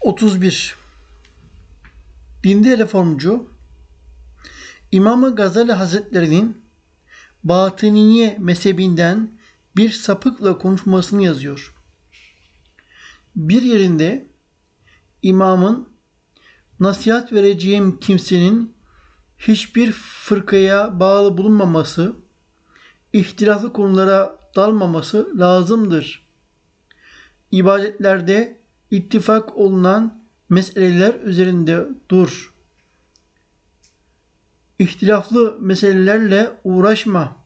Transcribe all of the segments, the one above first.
31. Dinde reformcu İmam Gazali Hazretleri'nin Batıniye mezhebinden bir sapıkla konuşmasını yazıyor. Bir yerinde imamın nasihat vereceğim kimsenin hiçbir fırkaya bağlı bulunmaması, ihtilaflı konulara dalmaması lazımdır. İbadetlerde ittifak olunan meseleler üzerinde dur. İhtilaflı meselelerle uğraşma.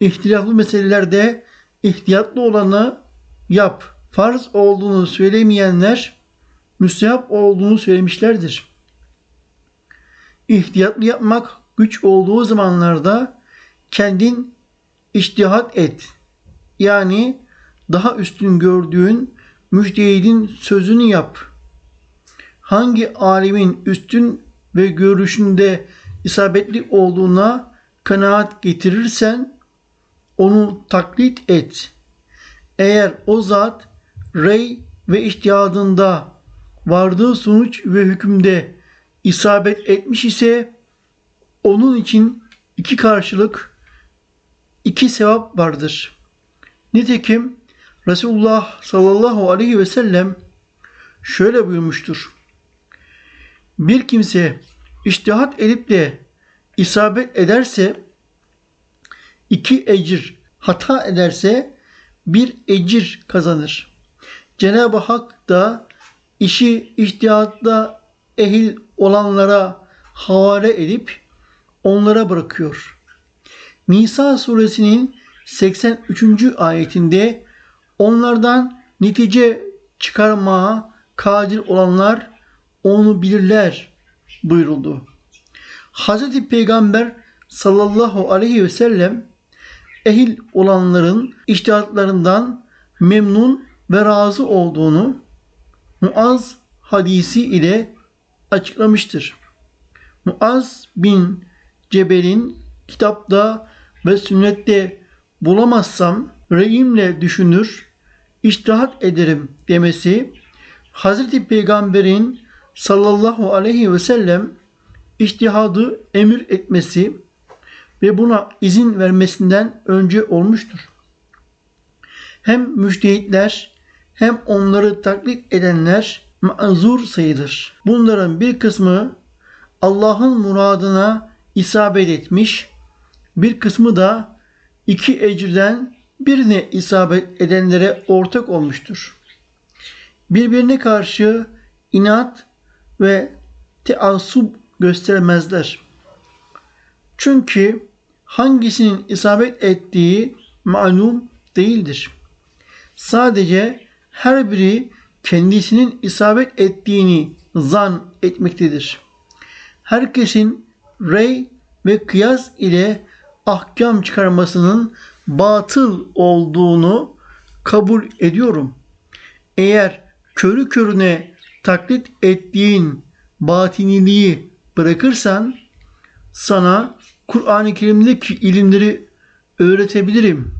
İhtilaflı meselelerde ihtiyatlı olanı yap. Farz olduğunu söylemeyenler müstehap olduğunu söylemişlerdir. İhtiyatlı yapmak güç olduğu zamanlarda kendin içtihat et. Yani daha üstün gördüğün müçtehidin sözünü yap. Hangi alimin üstün ve görüşünde isabetli olduğuna kanaat getirirsen onu taklit et. Eğer o zat rey ve içtihadında vardığı sonuç ve hükümde isabet etmiş ise onun için iki karşılık, iki sevap vardır. Nitekim Resulullah sallallahu aleyhi ve sellem şöyle buyurmuştur. Bir kimse iştihat edip de isabet ederse iki ecir, hata ederse bir ecir kazanır. Cenab-ı Hak da işi iştihatta ehil olanlara havale edip onlara bırakıyor. Nisa suresinin 83. ayetinde onlardan netice çıkarmaya kadir olanlar onu bilirler buyuruldu. Hz. Peygamber sallallahu aleyhi ve sellem ehil olanların iştihatlarından memnun ve razı olduğunu Muaz hadisi ile açıklamıştır. Muaz bin Cebel'in kitapta ve sünnette bulamazsam reyimle düşünür, iştihat ederim demesi Hazreti Peygamber'in sallallahu aleyhi ve sellem iştihadı emir etmesi ve buna izin vermesinden önce olmuştur. Hem müştehitler hem onları taklit edenler mazur sayılır. Bunların bir kısmı Allah'ın muradına isabet etmiş, bir kısmı da iki ecirden birine isabet edenlere ortak olmuştur. Birbirine karşı inat ve teassup göstermezler. Çünkü hangisinin isabet ettiği malum değildir. Sadece her biri kendisinin isabet ettiğini zan etmektedir. Herkesin rey ve kıyas ile ahkam çıkarmasının batıl olduğunu kabul ediyorum. Eğer körü körüne taklit ettiğin batiniliği bırakırsan sana Kur'an-ı Kerim'deki ilimleri öğretebilirim.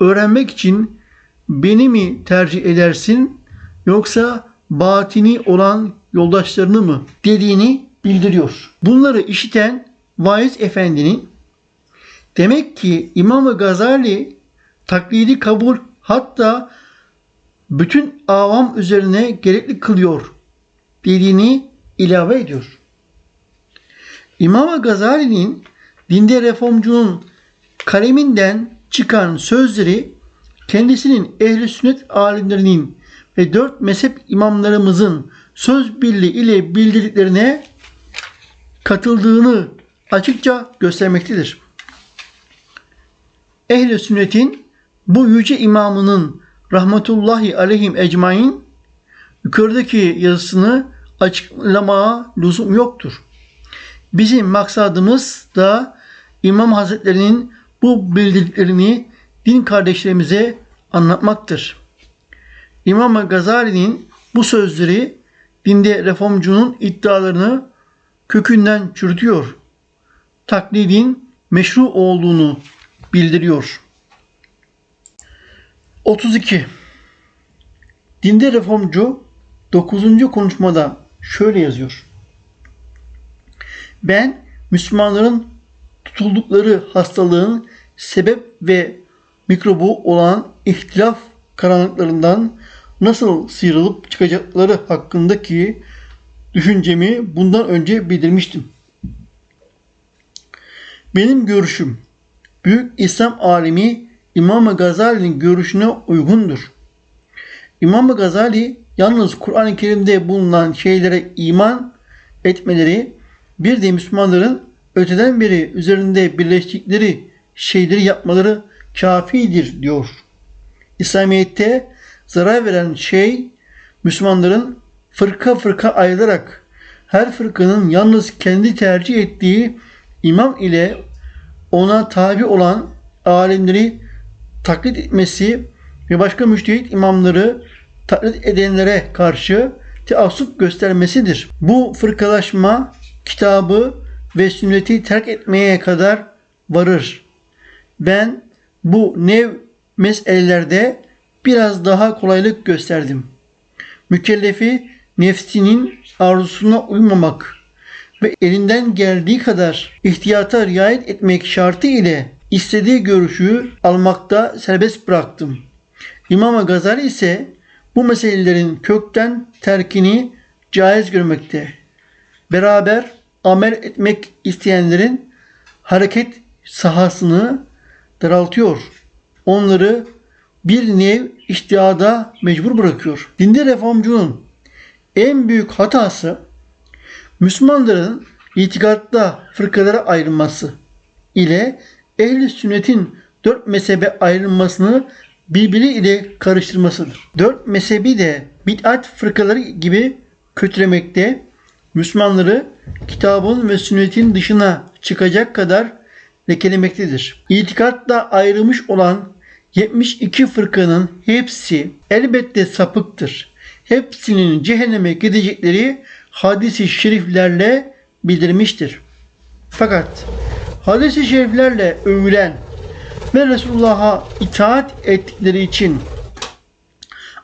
Öğrenmek için beni mi tercih edersin yoksa batini olan yoldaşlarını mı dediğini bildiriyor. Bunları işiten Vaiz Efendi'nin demek ki İmam Gazali taklidi kabul hatta bütün avam üzerine gerekli kılıyor dediğini ilave ediyor. İmam Gazali'nin dinde reformcunun kaleminden çıkan sözleri kendisinin ehli sünnet alimlerinin ve dört mezhep imamlarımızın söz birliği ile bildirdiklerine katıldığını açıkça göstermektedir. Ehli sünnetin bu yüce imamının rahmetullahi aleyhim ecmain yukarıdaki yazısını açıklamaya lüzum yoktur. Bizim maksadımız da İmam Hazretlerinin bu bildirdiklerini din kardeşlerimize anlatmaktır. İmam Gazali'nin bu sözleri dinde reformcunun iddialarını kökünden çürütüyor. Taklidin meşru olduğunu bildiriyor. 32. Dinde reformcu 9. konuşmada şöyle yazıyor. Ben Müslümanların tutuldukları hastalığın sebep ve mikrobu olan ihtilaf karanlıklarından nasıl sıyrılıp çıkacakları hakkındaki düşüncemi bundan önce bildirmiştim. Benim görüşüm Büyük İslam alimi İmam Gazali'nin görüşüne uygundur. İmam Gazali yalnız Kur'an-ı Kerim'de bulunan şeylere iman etmeleri bir de Müslümanların öteden beri üzerinde birleştikleri şeyleri yapmaları kafidir diyor. İslamiyet'te zarar veren şey Müslümanların fırka fırka ayrılarak her fırkanın yalnız kendi tercih ettiği imam ile ona tabi olan alimleri taklit etmesi ve başka müştehit imamları taklit edenlere karşı teassup göstermesidir. Bu fırkalaşma kitabı ve sünneti terk etmeye kadar varır. Ben bu nev meselelerde biraz daha kolaylık gösterdim. Mükellefi nefsinin arzusuna uymamak ve elinden geldiği kadar ihtiyata riayet etmek şartı ile istediği görüşü almakta serbest bıraktım. İmam Gazali ise bu meselelerin kökten terkini caiz görmekte. Beraber amel etmek isteyenlerin hareket sahasını daraltıyor. Onları bir nev iştihada mecbur bırakıyor. Dinde reformcunun en büyük hatası Müslümanların itikatta fırkalara ayrılması ile ehli sünnetin dört mezhebe ayrılmasını birbiri ile karıştırmasıdır. Dört mezhebi de bid'at fırkaları gibi kötülemekte, Müslümanları kitabın ve sünnetin dışına çıkacak kadar lekelemektedir. İtikatta ayrılmış olan 72 fırkanın hepsi elbette sapıktır. Hepsinin cehenneme gidecekleri hadisi şeriflerle bildirmiştir. Fakat hadisi şeriflerle övülen ve Resulullah'a itaat ettikleri için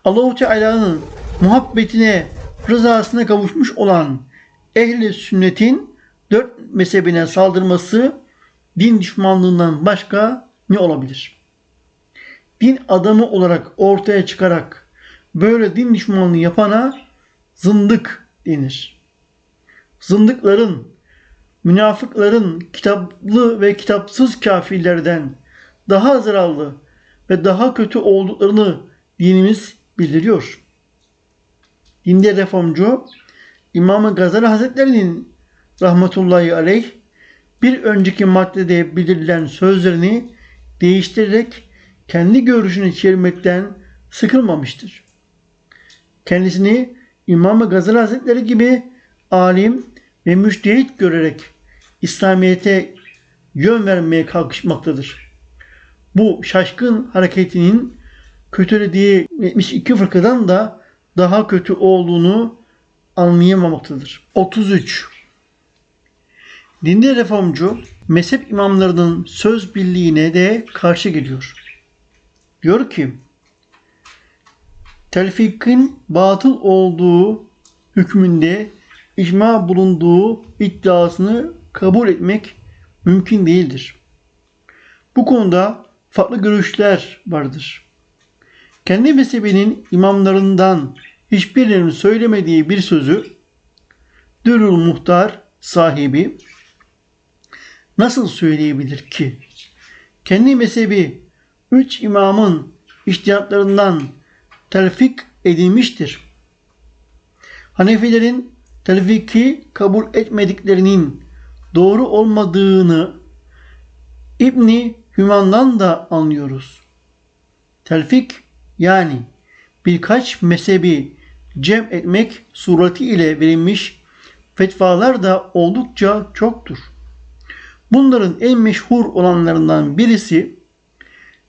Allahu Teala'nın muhabbetine, rızasına kavuşmuş olan ehli sünnetin dört mezhebine saldırması din düşmanlığından başka ne olabilir? Din adamı olarak ortaya çıkarak böyle din düşmanlığı yapana zındık denir. Zındıkların, münafıkların kitaplı ve kitapsız kafirlerden daha zararlı ve daha kötü olduklarını dinimiz bildiriyor. Dinde reformcu İmam Gazali Hazretleri'nin rahmetullahi aleyh bir önceki maddede bildirilen sözlerini değiştirerek kendi görüşünü çevirmekten sıkılmamıştır. Kendisini İmam Gazali Hazretleri gibi alim ve müştehit görerek İslamiyet'e yön vermeye kalkışmaktadır. Bu şaşkın hareketinin kötülediği 72 fırkadan da daha kötü olduğunu anlayamamaktadır. 33. Dinde reformcu mezhep imamlarının söz birliğine de karşı geliyor. Diyor ki telfikin batıl olduğu hükmünde icma bulunduğu iddiasını kabul etmek mümkün değildir. Bu konuda farklı görüşler vardır. Kendi mezhebinin imamlarından hiçbirinin söylemediği bir sözü Dürül Muhtar sahibi nasıl söyleyebilir ki? Kendi mezhebi üç imamın iştihatlarından telfik edilmiştir. Hanefilerin telfiki kabul etmediklerinin doğru olmadığını İbni Hüman'dan da anlıyoruz. Telfik yani birkaç mezhebi cem etmek sureti ile verilmiş fetvalar da oldukça çoktur. Bunların en meşhur olanlarından birisi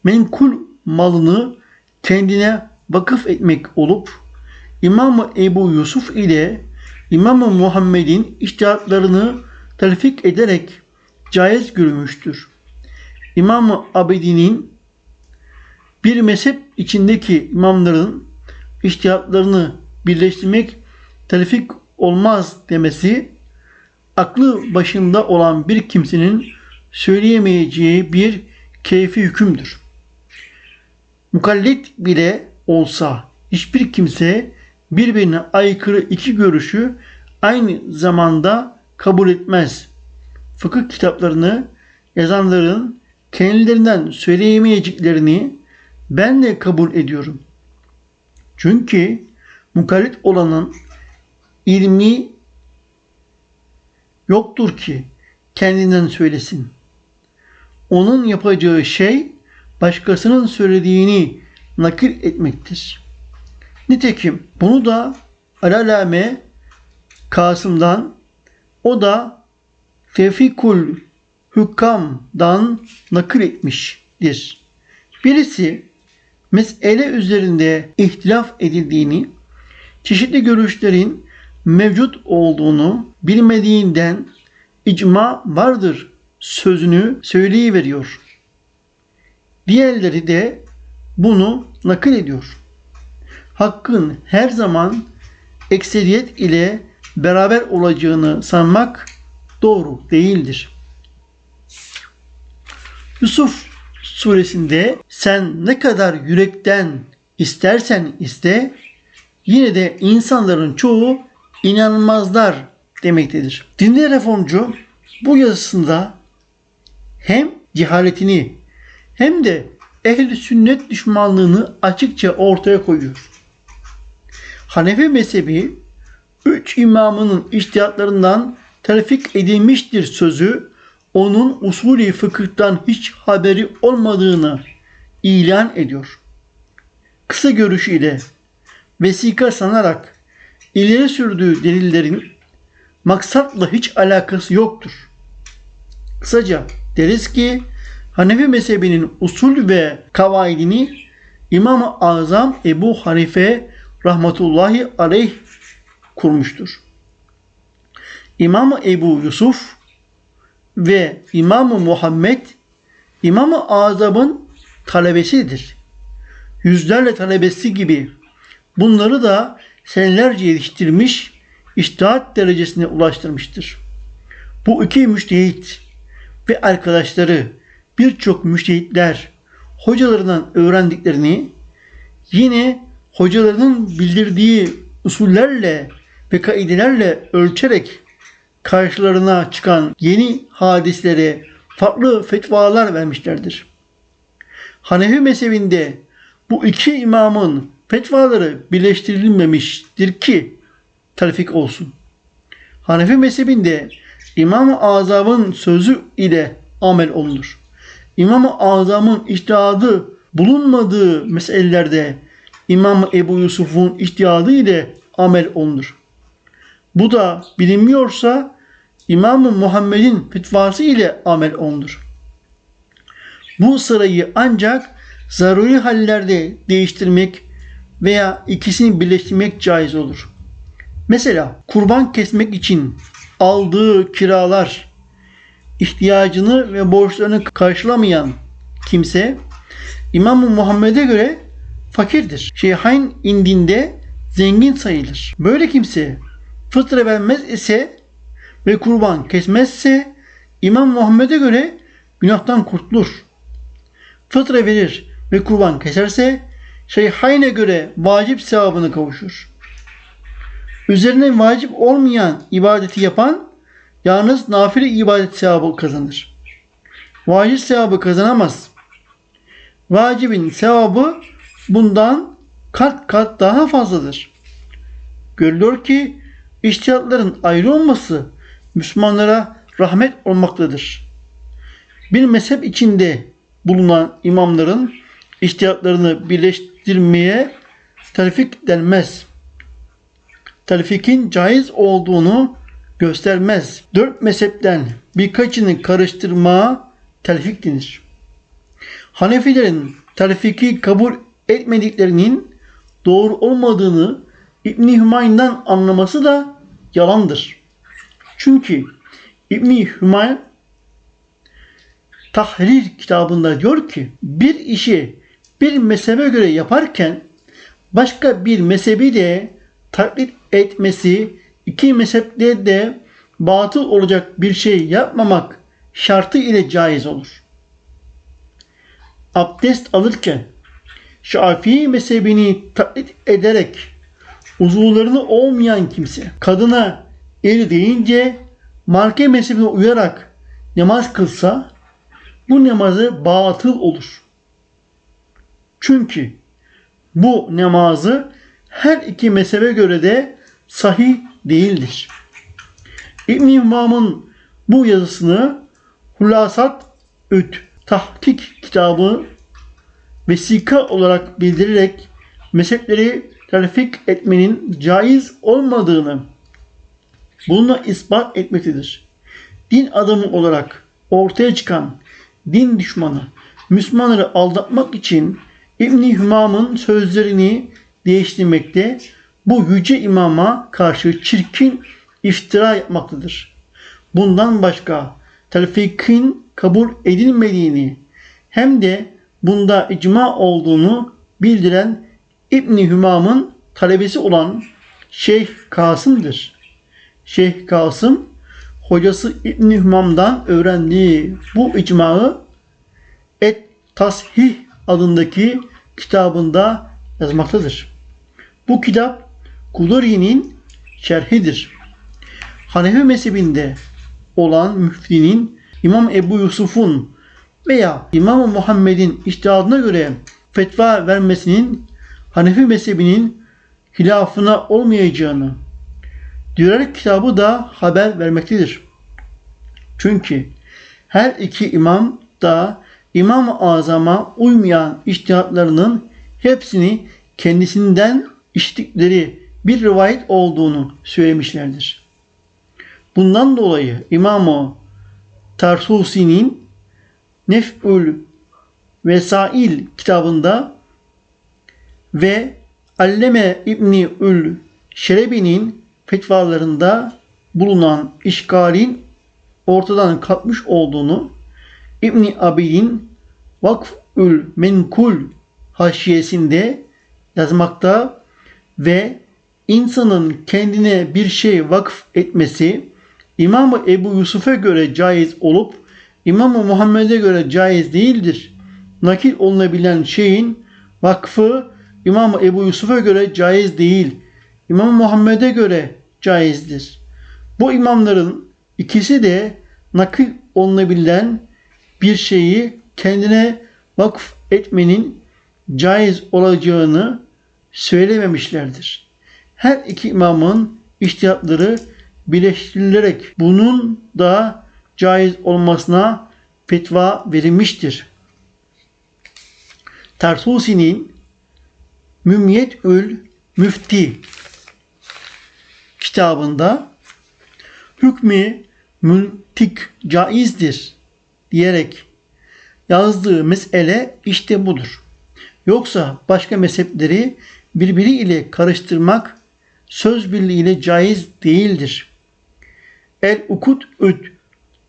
menkul malını kendine vakıf etmek olup İmam Ebu Yusuf ile İmam Muhammed'in iştihatlarını telfik ederek caiz görmüştür. İmam Abedi'nin bir mezhep içindeki imamların iştihatlarını birleştirmek telfik olmaz demesi aklı başında olan bir kimsenin söyleyemeyeceği bir keyfi hükümdür. Mukallit bile olsa hiçbir kimse birbirine aykırı iki görüşü aynı zamanda kabul etmez. Fıkıh kitaplarını yazanların kendilerinden söyleyemeyeceklerini ben de kabul ediyorum. Çünkü mukallit olanın ilmi yoktur ki kendinden söylesin. Onun yapacağı şey başkasının söylediğini nakil etmektir. Nitekim bunu da Alalame Kasım'dan o da Tevfikul Hükkam'dan nakil etmiştir. Birisi mesele üzerinde ihtilaf edildiğini, çeşitli görüşlerin mevcut olduğunu bilmediğinden icma vardır sözünü söyleyiveriyor. Diğerleri de bunu nakil ediyor. Hakkın her zaman ekseriyet ile beraber olacağını sanmak doğru değildir. Yusuf suresinde sen ne kadar yürekten istersen iste yine de insanların çoğu inanmazlar demektedir. Dinli reformcu bu yazısında hem cehaletini hem de ehli sünnet düşmanlığını açıkça ortaya koyuyor. Hanefi mezhebi üç imamının iştihatlarından telfik edilmiştir sözü onun usulü fıkıhtan hiç haberi olmadığını ilan ediyor. Kısa görüşüyle vesika sanarak ileri sürdüğü delillerin maksatla hiç alakası yoktur. Kısaca deriz ki Hanefi mezhebinin usul ve kavaidini İmam-ı Azam Ebu Hanife rahmetullahi aleyh kurmuştur. İmam Ebu Yusuf ve İmam Muhammed İmam-ı Azam'ın talebesidir. Yüzlerle talebesi gibi bunları da senelerce yetiştirmiş, iştihat derecesine ulaştırmıştır. Bu iki müştehit ve arkadaşları birçok müştehitler hocalarından öğrendiklerini yine hocalarının bildirdiği usullerle ve kaidelerle ölçerek karşılarına çıkan yeni hadislere farklı fetvalar vermişlerdir. Hanefi mezhebinde bu iki imamın fetvaları birleştirilmemiştir ki telfik olsun. Hanefi mezhebinde İmam-ı Azam'ın sözü ile amel olunur. İmam-ı Azam'ın iştihadı bulunmadığı meselelerde İmam Ebu Yusuf'un iştihadı ile amel olunur. Bu da bilinmiyorsa İmam-ı Muhammed'in fetvası ile amel olunur. Bu sırayı ancak zaruri hallerde değiştirmek veya ikisini birleştirmek caiz olur. Mesela kurban kesmek için aldığı kiralar ihtiyacını ve borçlarını karşılamayan kimse İmam-ı Muhammed'e göre fakirdir. Şeyhain indinde zengin sayılır. Böyle kimse fıtre vermez ise ve kurban kesmezse İmam Muhammed'e göre günahtan kurtulur. Fıtre verir ve kurban keserse şeyhayne göre vacip sevabını kavuşur. Üzerine vacip olmayan ibadeti yapan yalnız nafile ibadet sevabı kazanır. Vacip sevabı kazanamaz. Vacibin sevabı bundan kat kat daha fazladır. Görülüyor ki iştihatların ayrı olması Müslümanlara rahmet olmaktadır. Bir mezhep içinde bulunan imamların iştihatlarını birleştirmeye telfik denmez. Telfikin caiz olduğunu göstermez. Dört mezhepten birkaçını karıştırmaya telfik denir. Hanefilerin telfiki kabul etmediklerinin doğru olmadığını İbni Hümayun'dan anlaması da yalandır. Çünkü İbni Hümayun Tahrir kitabında diyor ki bir işi bir mezhebe göre yaparken başka bir mezhebi de taklit etmesi iki mezhepte de batıl olacak bir şey yapmamak şartı ile caiz olur. Abdest alırken Şafii mezhebini taklit ederek uzuvlarını olmayan kimse kadına eli deyince marke mezhebine uyarak namaz kılsa bu namazı batıl olur. Çünkü bu namazı her iki mezhebe göre de sahih değildir. İbn İmam'ın bu yazısını Hulasat Üt Tahkik kitabı vesika olarak bildirerek mezhepleri terfik etmenin caiz olmadığını bununla ispat etmektedir. Din adamı olarak ortaya çıkan din düşmanı Müslümanları aldatmak için İbn Hümam'ın sözlerini değiştirmekte bu yüce imama karşı çirkin iftira yapmaktadır. Bundan başka telfikin kabul edilmediğini hem de bunda icma olduğunu bildiren İbn Hümam'ın talebesi olan Şeyh Kasım'dır. Şeyh Kasım hocası İbn Hümam'dan öğrendiği bu icmağı Et Tashih adındaki kitabında yazmaktadır. Bu kitap Kuduri'nin şerhidir. Hanefi mezhebinde olan müftinin İmam Ebu Yusuf'un veya İmam Muhammed'in iştihadına göre fetva vermesinin Hanefi mezhebinin hilafına olmayacağını Dürer kitabı da haber vermektedir. Çünkü her iki imam da İmam-ı Azam'a uymayan iştihatlarının hepsini kendisinden işittikleri bir rivayet olduğunu söylemişlerdir. Bundan dolayı İmam-ı Tarsusi'nin Nef'ül Vesail kitabında ve Alleme İbni Ül Şerebi'nin fetvalarında bulunan işgalin ortadan kalkmış olduğunu İbni Abidin Vakfül Menkul haşiyesinde yazmakta ve insanın kendine bir şey vakf etmesi İmam-ı Ebu Yusuf'a göre caiz olup İmam-ı Muhammed'e göre caiz değildir. Nakil olunabilen şeyin vakfı İmam-ı Ebu Yusuf'a göre caiz değil. İmam Muhammed'e göre caizdir. Bu imamların ikisi de nakil olunabilen bir şeyi kendine vakf etmenin caiz olacağını söylememişlerdir. Her iki imamın iştihatları birleştirilerek bunun da caiz olmasına fetva verilmiştir. Tersusi'nin Mümyetül Müfti kitabında hükmü mültik caizdir diyerek yazdığı mesele işte budur. Yoksa başka mezhepleri birbiriyle karıştırmak söz birliğiyle caiz değildir. El Ukut Üd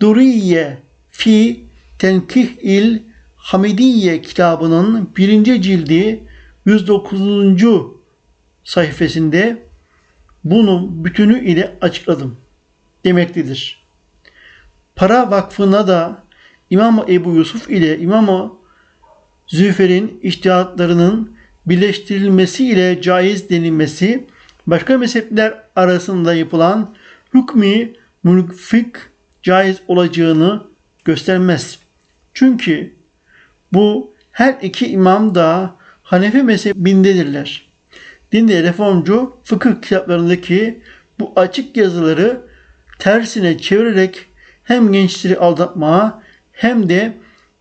Duriye fi Tenkih il Hamidiye kitabının birinci cildi 109. sayfasında bunu bütünü ile açıkladım demektedir. Para vakfına da İmam Ebu Yusuf ile İmam Züfer'in iştihatlarının birleştirilmesi ile caiz denilmesi başka mezhepler arasında yapılan hükmü mülfik caiz olacağını göstermez. Çünkü bu her iki imam da Hanefi mezhebindedirler. Dinde reformcu fıkıh kitaplarındaki bu açık yazıları tersine çevirerek hem gençleri aldatmaya hem de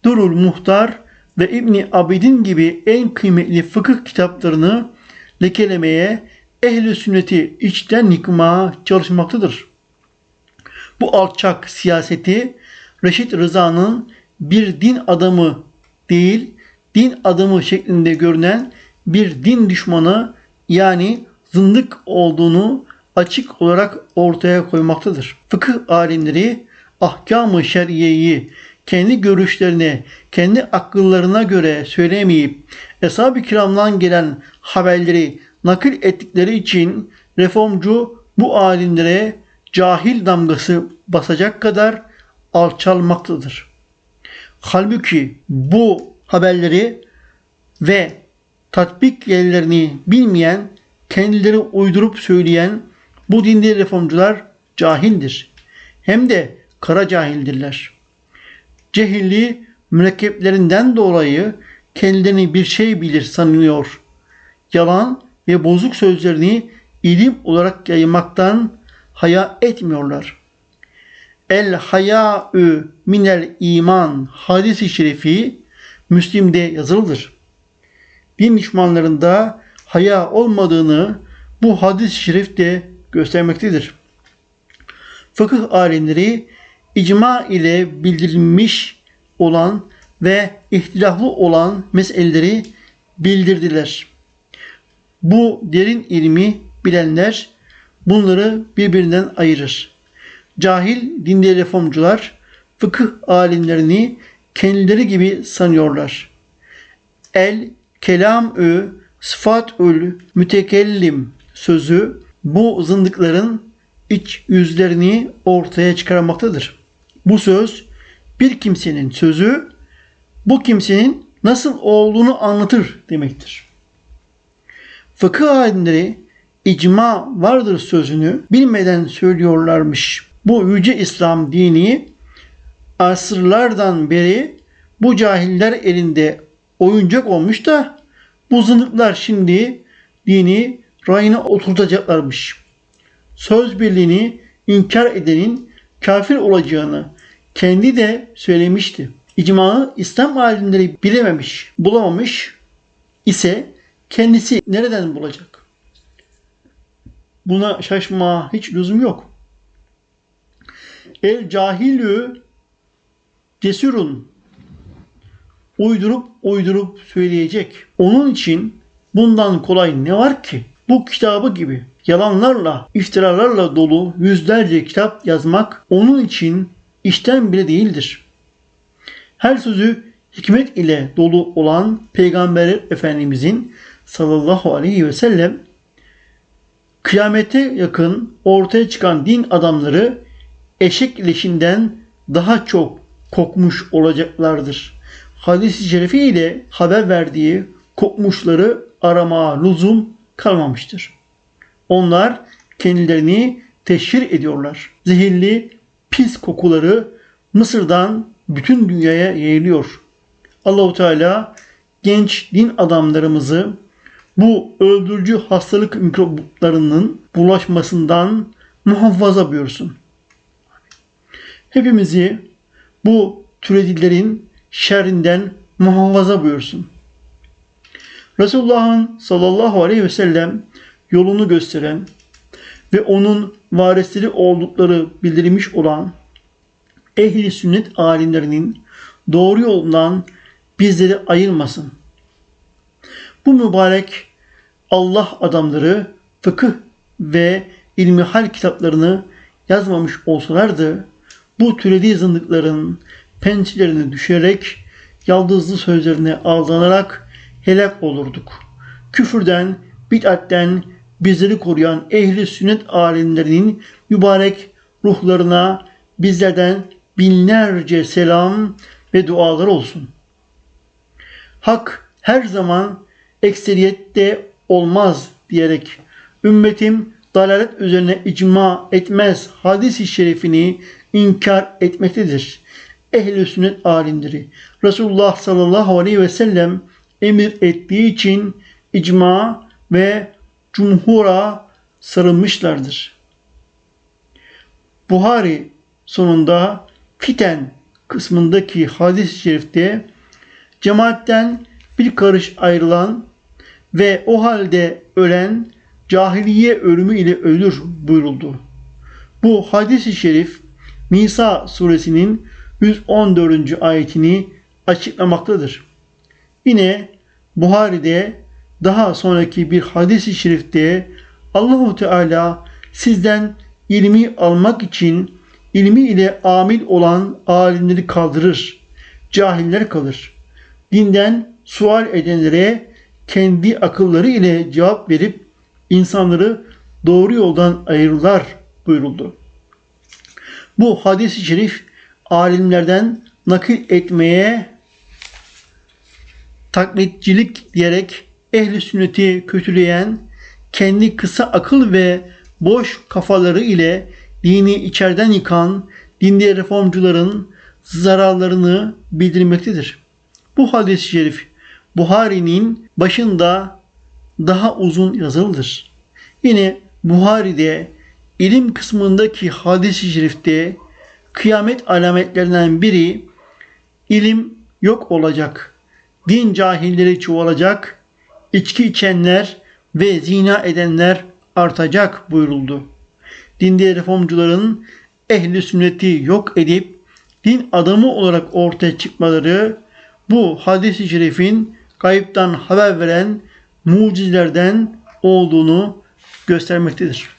Durul Muhtar ve İbni Abidin gibi en kıymetli fıkıh kitaplarını lekelemeye, ehli sünneti içten yıkmaya çalışmaktadır. Bu alçak siyaseti Reşit Rıza'nın bir din adamı değil, din adamı şeklinde görünen bir din düşmanı yani zındık olduğunu açık olarak ortaya koymaktadır. Fıkıh alimleri ahkam-ı şeriyeyi kendi görüşlerine, kendi akıllarına göre söylemeyip Eshab-ı kiramdan gelen haberleri nakil ettikleri için reformcu bu alimlere cahil damgası basacak kadar alçalmaktadır. Halbuki bu haberleri ve tatbik yerlerini bilmeyen, kendileri uydurup söyleyen bu dinde reformcular cahildir. Hem de kara cahildirler. Cehilli mürekkeplerinden dolayı kendilerini bir şey bilir sanıyor. Yalan ve bozuk sözlerini ilim olarak yaymaktan haya etmiyorlar. El haya'ü minel iman hadisi şerifi Müslim'de yazılıdır. Din düşmanlarında haya olmadığını bu hadis-i şerif de göstermektedir. Fıkıh alimleri icma ile bildirilmiş olan ve ihtilaflı olan meseleleri bildirdiler. Bu derin ilmi bilenler bunları birbirinden ayırır. Cahil dinde reformcular fıkıh alimlerini kendileri gibi sanıyorlar. El kelam-ü sıfat-ül mütekellim sözü bu zındıkların iç yüzlerini ortaya çıkarmaktadır. Bu söz bir kimsenin sözü bu kimsenin nasıl olduğunu anlatır demektir. Fıkıh alimleri icma vardır sözünü bilmeden söylüyorlarmış. Bu yüce İslam dini asırlardan beri bu cahiller elinde oyuncak olmuş da bu zındıklar şimdi dini rayına oturtacaklarmış. Söz birliğini inkar edenin kafir olacağını kendi de söylemişti. İcmağı İslam alimleri bilememiş, bulamamış ise kendisi nereden bulacak? Buna şaşma hiç lüzum yok. El cahilü cesurun uydurup uydurup söyleyecek. Onun için bundan kolay ne var ki? Bu kitabı gibi yalanlarla, iftiralarla dolu yüzlerce kitap yazmak onun için işten bile değildir. Her sözü hikmet ile dolu olan Peygamber Efendimizin sallallahu aleyhi ve sellem kıyamete yakın ortaya çıkan din adamları eşek leşinden daha çok kokmuş olacaklardır. Hadis-i şerifi ile haber verdiği kokmuşları arama lüzum kalmamıştır. Onlar kendilerini teşhir ediyorlar. Zehirli, pis kokuları Mısır'dan bütün dünyaya yayılıyor. Allahu Teala genç din adamlarımızı bu öldürücü hastalık mikroplarının bulaşmasından muhafaza buyursun. Hepimizi bu türedilerin şerrinden muhafaza buyursun. Resulullah'ın sallallahu aleyhi ve sellem yolunu gösteren ve onun varisleri oldukları bildirilmiş olan ehli sünnet alimlerinin doğru yolundan bizleri ayırmasın. Bu mübarek Allah adamları fıkıh ve ilmi hal kitaplarını yazmamış olsalardı bu türedi zındıkların pençelerini düşerek yaldızlı sözlerine aldanarak helak olurduk. Küfürden, bid'atten bizleri koruyan ehli sünnet alimlerinin mübarek ruhlarına bizlerden binlerce selam ve dualar olsun. Hak her zaman ekseriyette olmaz diyerek ümmetim dalalet üzerine icma etmez hadis-i şerifini inkar etmektedir. Ehl-i sünnet alimleri Resulullah sallallahu aleyhi ve sellem emir ettiği için icma ve cumhura sarılmışlardır. Buhari sonunda fiten kısmındaki hadis-i şerifte cemaatten bir karış ayrılan ve o halde ölen cahiliye ölümü ile ölür buyuruldu. Bu hadis-i şerif Nisa suresinin 114. ayetini açıklamaktadır. Yine Buhari'de daha sonraki bir hadis-i şerifte Allahu Teala sizden ilmi almak için ilmi ile amil olan alimleri kaldırır. Cahiller kalır. Dinden sual edenlere kendi akılları ile cevap verip insanları doğru yoldan ayrılırlar buyuruldu. Bu hadis-i şerif alimlerden nakil etmeye taklitçilik diyerek ehli sünneti kötüleyen, kendi kısa akıl ve boş kafaları ile dini içeriden yıkan dinde reformcuların zararlarını bildirmektedir. Bu hadis-i şerif Buhari'nin başında daha uzun yazılıdır. Yine Buhari'de ilim kısmındaki hadis-i şerifte kıyamet alametlerinden biri ilim yok olacak. Din cahilleri çoğalacak. içki içenler ve zina edenler artacak buyuruldu. Dinde reformcuların ehli sünneti yok edip din adamı olarak ortaya çıkmaları bu hadis-i şerifin kayıptan haber veren mucizelerden olduğunu göstermektedir.